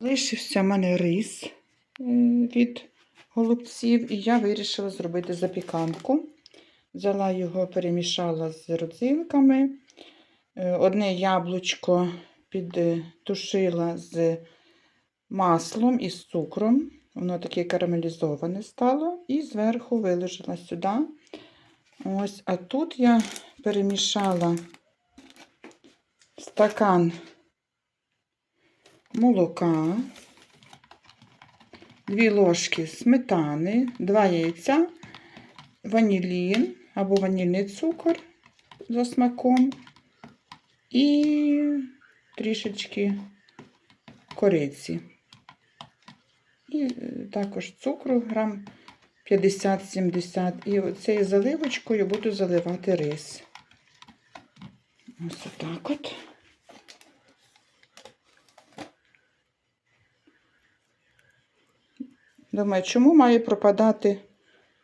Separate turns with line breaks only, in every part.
Лишився в мене рис від голубців, і я вирішила зробити запіканку. Взяла його, перемішала з родзинками. Е, Одне яблучко підтушила з маслом і з цукром. Воно таке карамелізоване стало. І зверху виложила сюди. Ось, а тут я перемішала стакан молока, дві ложки сметани, два яйця, ванілін або ванільний цукор за смаком і трішечки кориці. І е, також цукру грам 50-70. І оцею заливочкою буду заливати рис. Ось отак от. Думаю, чому має пропадати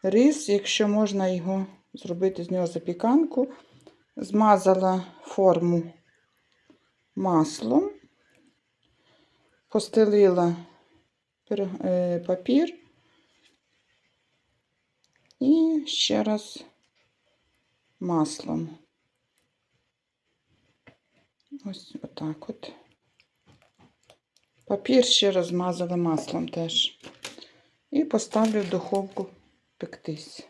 рис, якщо можна його зробити з нього запіканку? Змазала форму маслом, постелила е, папір і ще раз маслом. Ось отак от. Папір ще раз змазала маслом теж. І поставлю в духовку пектись.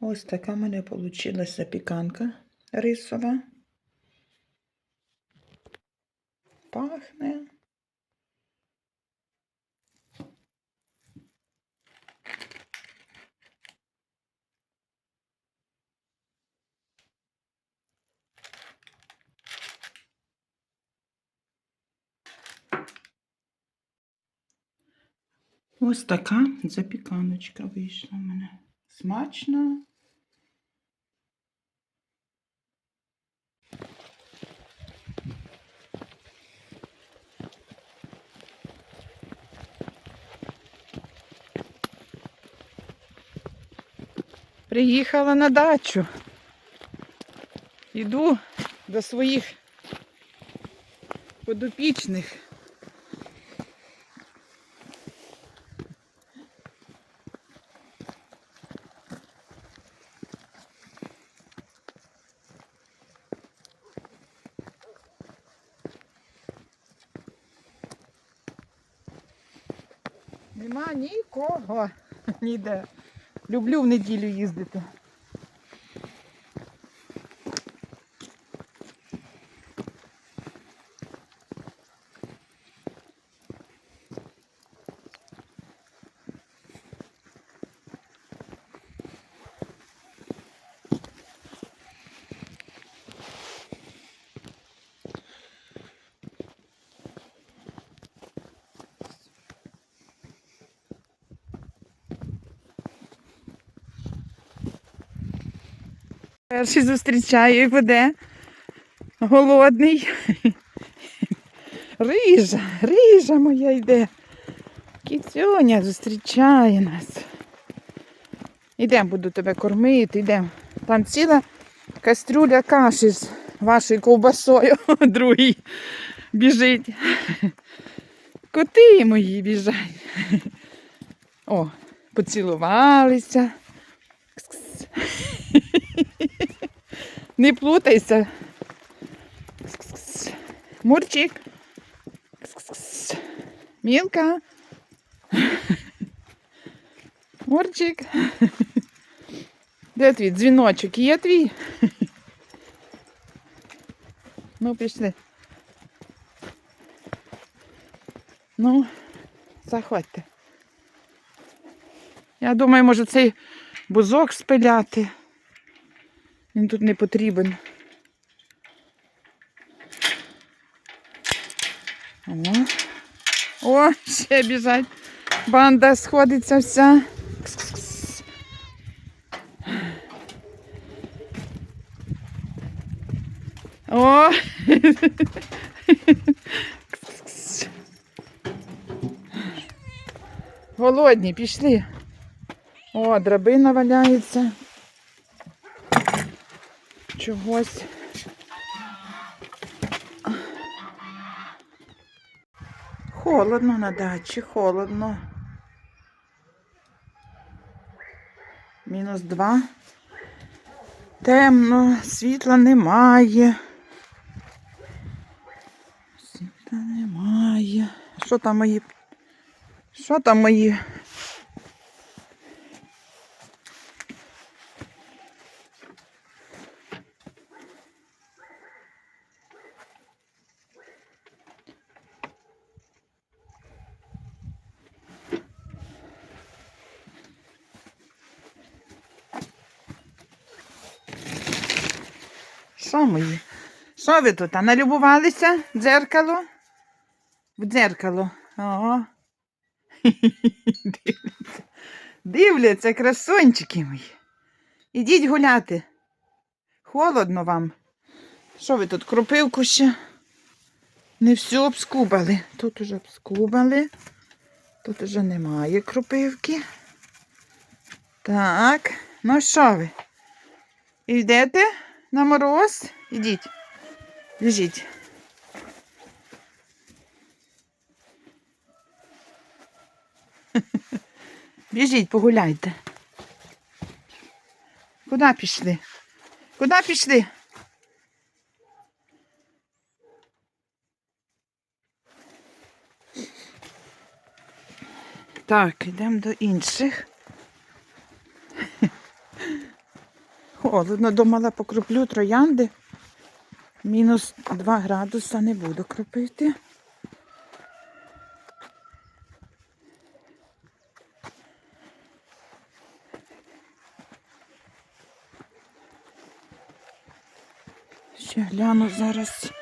Ось така в мене вийшла запіканка рисова. Пахне. Ось така запіканочка вийшла в мене. Смачна. Приїхала на дачу. Іду до своїх подопічних. Нема нікого ніде. Люблю в неділю їздити. Перший зустрічаю і буде голодний. Рижа, рижа моя йде. Кіцюня зустрічає нас. Ідемо, буду тебе кормити, йдемо. Там ціла кастрюля каші з вашою ковбасою. Другий біжить. Коти мої біжать. О, поцілувалися. Не плутайся. Кс-кс-кс. Мурчик. Кс-кс-кс. Мілка. Мурчик. Де твій дзвіночок? Є твій? Ну, пішли. Ну, заходьте. Я думаю, може цей бузок спиляти. Він тут не потрібен. О, О ще біжать. Банда сходиться вся. О! Кс-кс-кс. Голодні, пішли. О, драбина валяється. Чогось. Холодно на дачі, холодно. Мінус два. Темно, світла немає. Світла немає. Що там мої? Що там мої? Що мої? Що ви тут? А налюбувалися? Дзеркало? В дзеркало. О. Дивляться. Дивляться, красунчики мої. Ідіть гуляти. Холодно вам. Що ви тут, кропивку ще? Не всю обскубали. Тут уже обскубали. Тут уже немає кропивки. Так, ну що ви? Йдете на мороз? Ідіть. Біжіть. Біжіть, погуляйте. Куди пішли? Куди пішли? Так, йдемо до інших. Холодно, думала, покроплю троянди. Мінус 2 градуса не буду кропити. Ще гляну зараз.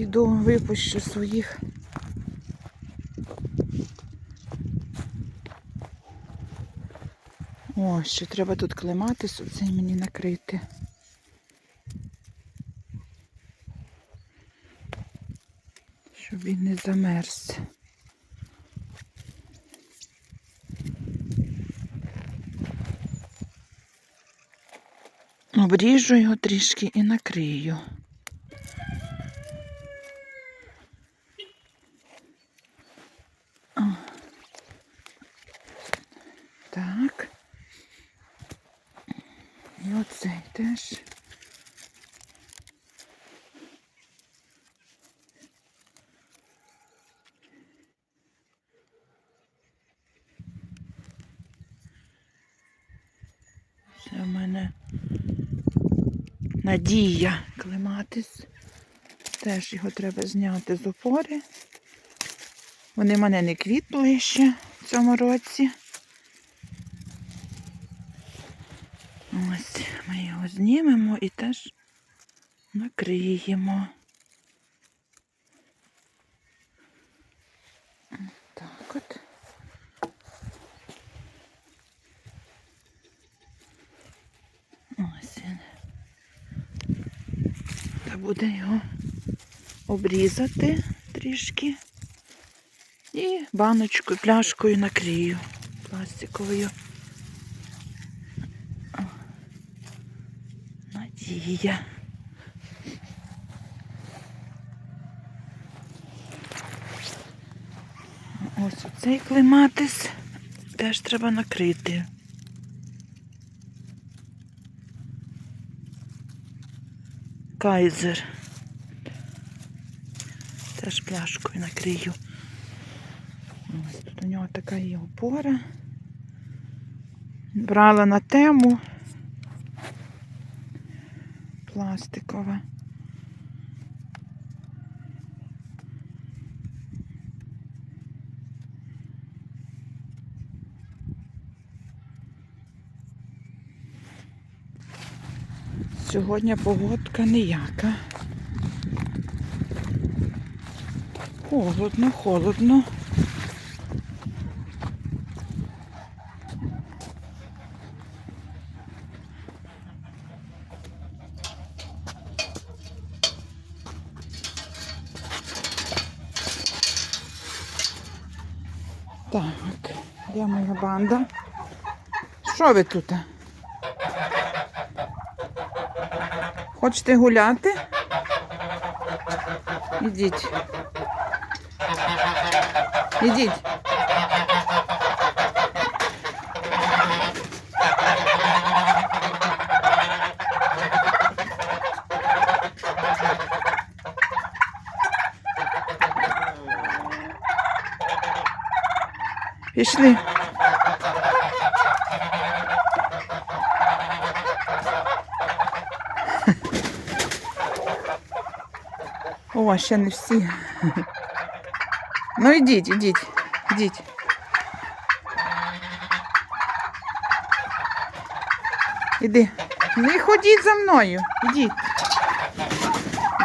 Іду випущу своїх. О, ще треба тут клематис, оцей мені накрити. Щоб він не замерз. Обріжу його трішки і накрию. О. Так. І оцей теж. Це в мене надія клематис. Теж його треба зняти з опори. Вони в мене не квітнули ще в цьому році. Ось ми його знімемо і теж накриємо. Так от. Ось він. Та буде його обрізати трішки. І баночкою, пляшкою накрию пластиковою. Надія. Ось оцей клематис теж треба накрити. Кайзер. Теж пляшкою накрию. Ось тут у нього така є опора. Брала на тему пластикова. Сьогодні погодка ніяка. Холодно, холодно. Так, де моя банда? Що ви тут? Хочете гуляти? Ідіть. Ідіть. Пішли. О, ще не всі. Ну ідіть, ідіть, ідіть. Іди. Не ходіть за мною. Ідіть.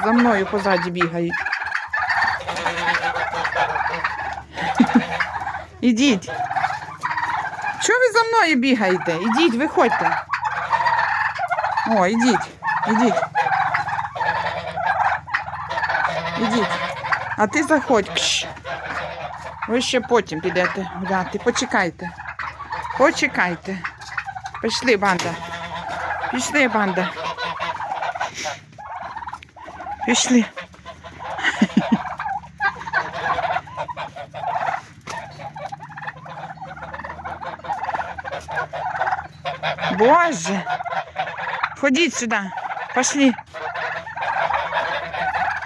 За мною позаді бігають. Ідіть. Чого ви за мною бігаєте? Ідіть, виходьте. О, ідіть, ідіть. Ідіть. А ти заходь. Кш. Ви ще потім підете гуляти. Почекайте. Почекайте. Пішли, банда. Пішли, банда. Пішли. Боже. Ходіть сюди. Пошли.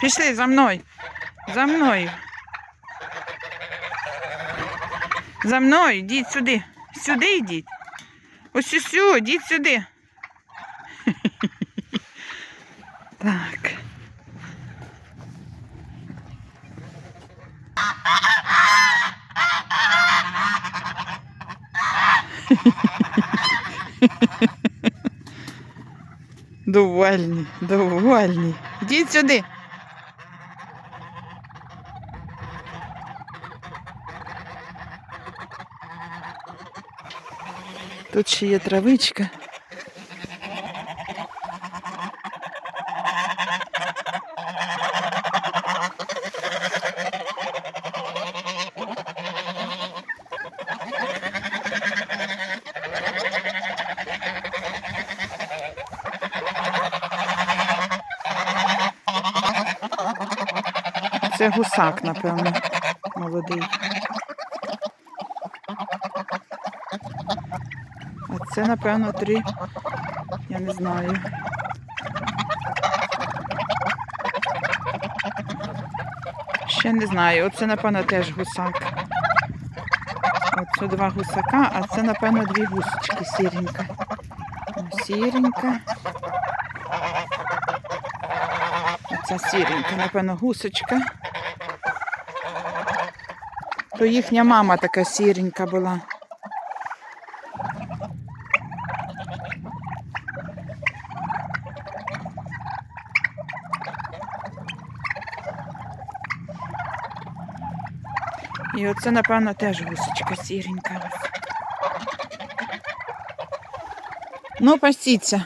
Пішли за мною. За мною. За мною, йдіть сюди. Сюди йдіть. Ось сюди, йдіть сюди. Так. Довольні, довольні. Йдіть сюди. Тут ще є травичка. Це гусак, напевно, молодий. А це, напевно, три. Я не знаю. Ще не знаю. Оце, напевно, теж гусак. Оце два гусака, а це, напевно, дві гусочки сіренька. Сіренька. Оця сіренька, напевно, гусочка. То їхня мама така сіренька була. І оце, напевно, теж гусочка сіренька. Ну, пасіться.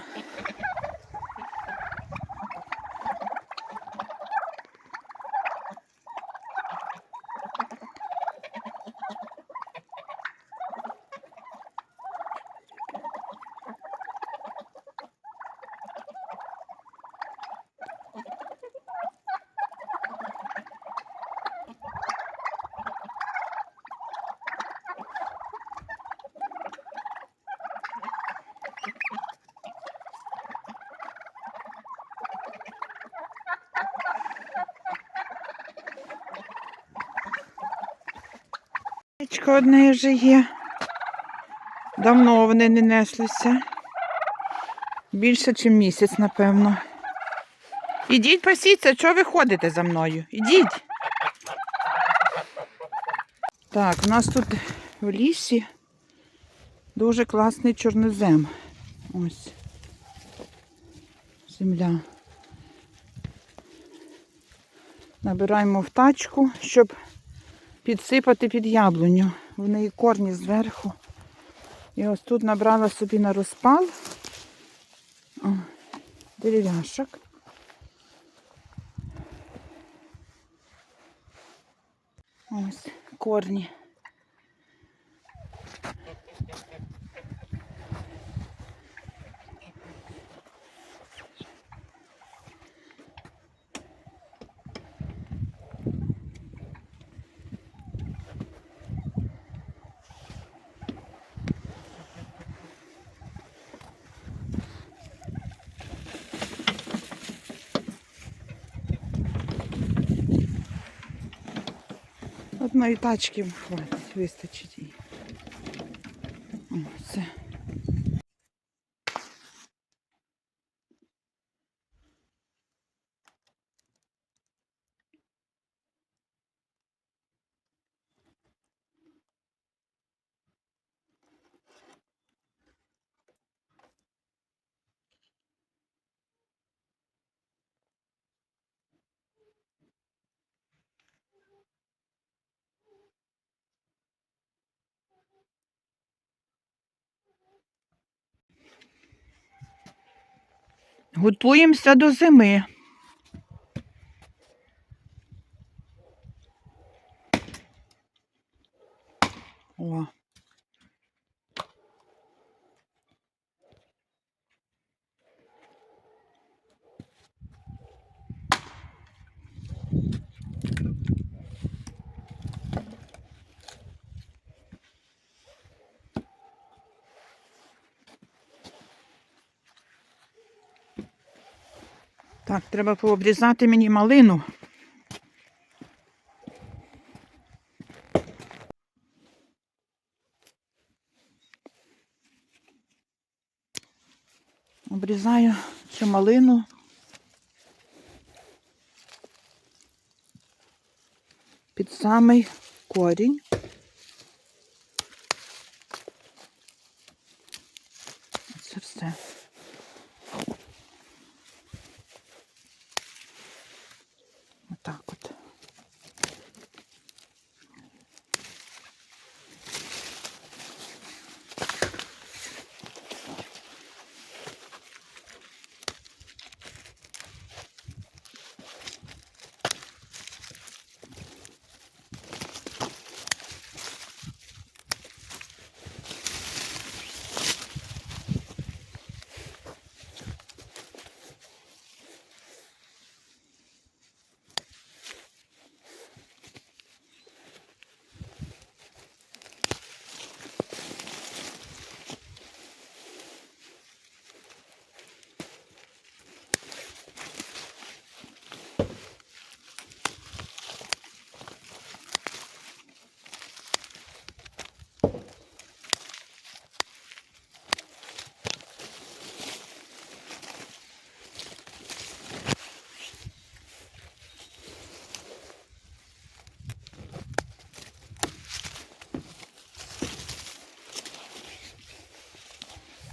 Яєчко одне вже є. Давно вони не неслися. Більше, ніж місяць, напевно. Ідіть пасіться, чого ви ходите за мною? Ідіть. Так, у нас тут в лісі дуже класний чорнозем. Ось. Земля. Набираємо в тачку, щоб підсипати під яблуню. В неї корні зверху. І ось тут набрала собі на розпал о, дерев'яшок. Ось корні. Одної тачки вистачить її. Все. Готуємося до зими. О. Так, треба пообрізати мені малину. Обрізаю цю малину. Під самий корінь. Це все. Отак от.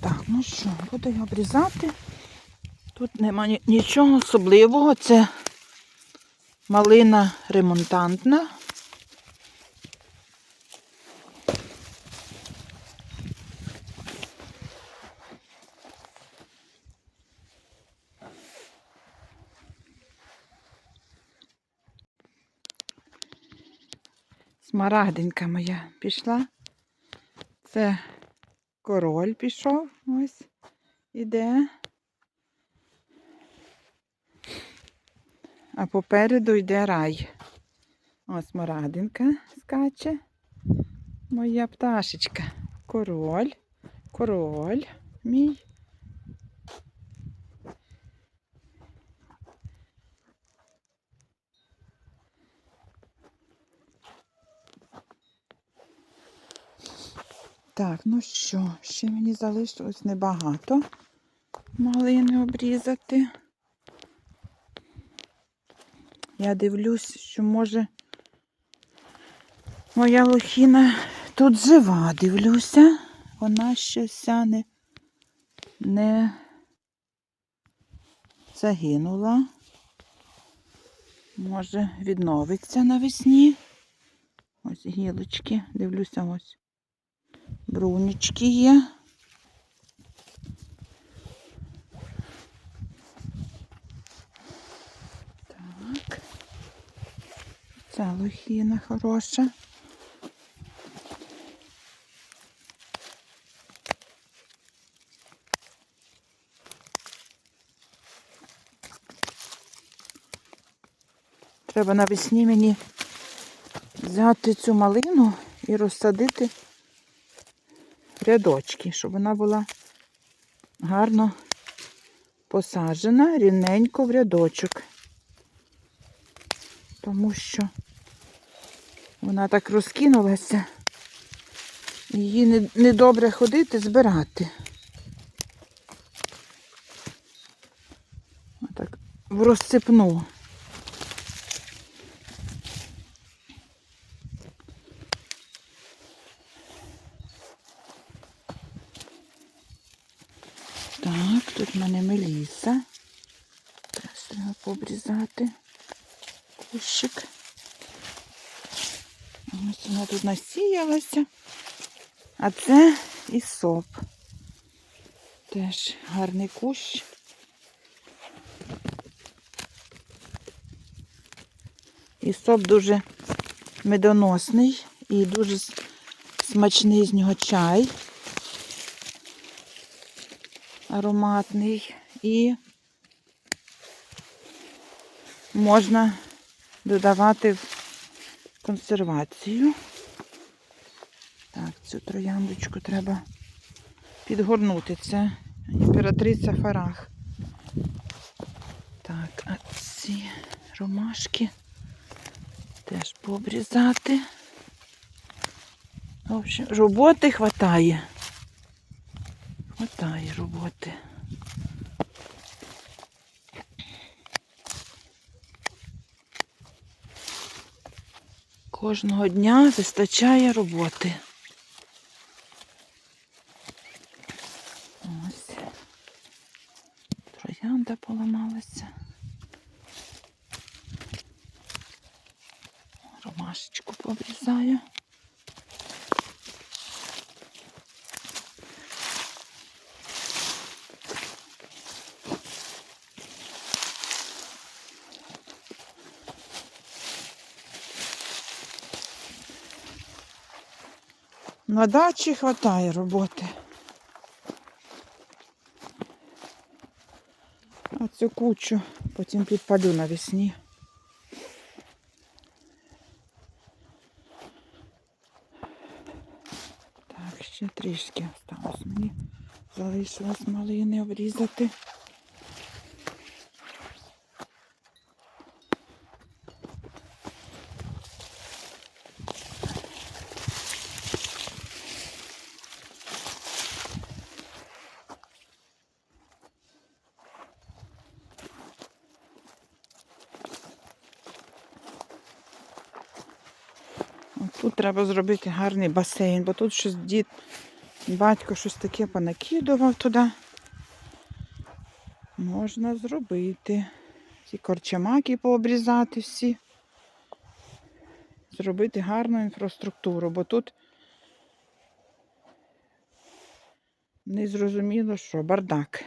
Так, ну що, буду я обрізати. Тут нема нічого особливого. Це малина ремонтантна. Смарагденька моя пішла. Це король пішов. Ось іде. А попереду йде рай. Ось Морадинка скаче. Моя пташечка. Король. Король мій. Так, ну що, ще мені залишилось небагато малини обрізати. Я дивлюсь, що може моя лохіна тут жива, дивлюся. Вона ще вся не, не загинула. Може, відновиться навесні. Ось гілочки. Дивлюся, ось. Брунічки є. Так. Це лохіна хороша. Треба навесні мені взяти цю малину і розсадити в рядочки, щоб вона була гарно посаджена рівненько в рядочок. Тому що вона так розкинулася, її не- недобре ходити, збирати. Отак розсипну. Так, тут в мене меліса. Зараз треба пообрізати кущик. Ось вона тут насіялася. А це і соп. Теж гарний кущ. І соп дуже медоносний і дуже смачний з нього чай ароматний і можна додавати в консервацію. Цю трояндочку треба підгорнути. Це імператриця Фарах. Так, а ці ромашки теж пообрізати. В общем, роботи хватає. Хватає роботи. Кожного дня вистачає роботи. Ромашечку пообрізаю. На дачі хватає роботи. А цю кучу потім підпалю навесні. Так, ще трішки осталось мені. Залишилось малини обрізати. Тут треба зробити гарний басейн, бо тут щось дід, батько щось таке понакидував туди. Можна зробити. Ці корчамаки пообрізати всі. Зробити гарну інфраструктуру, бо тут не зрозуміло, що бардак.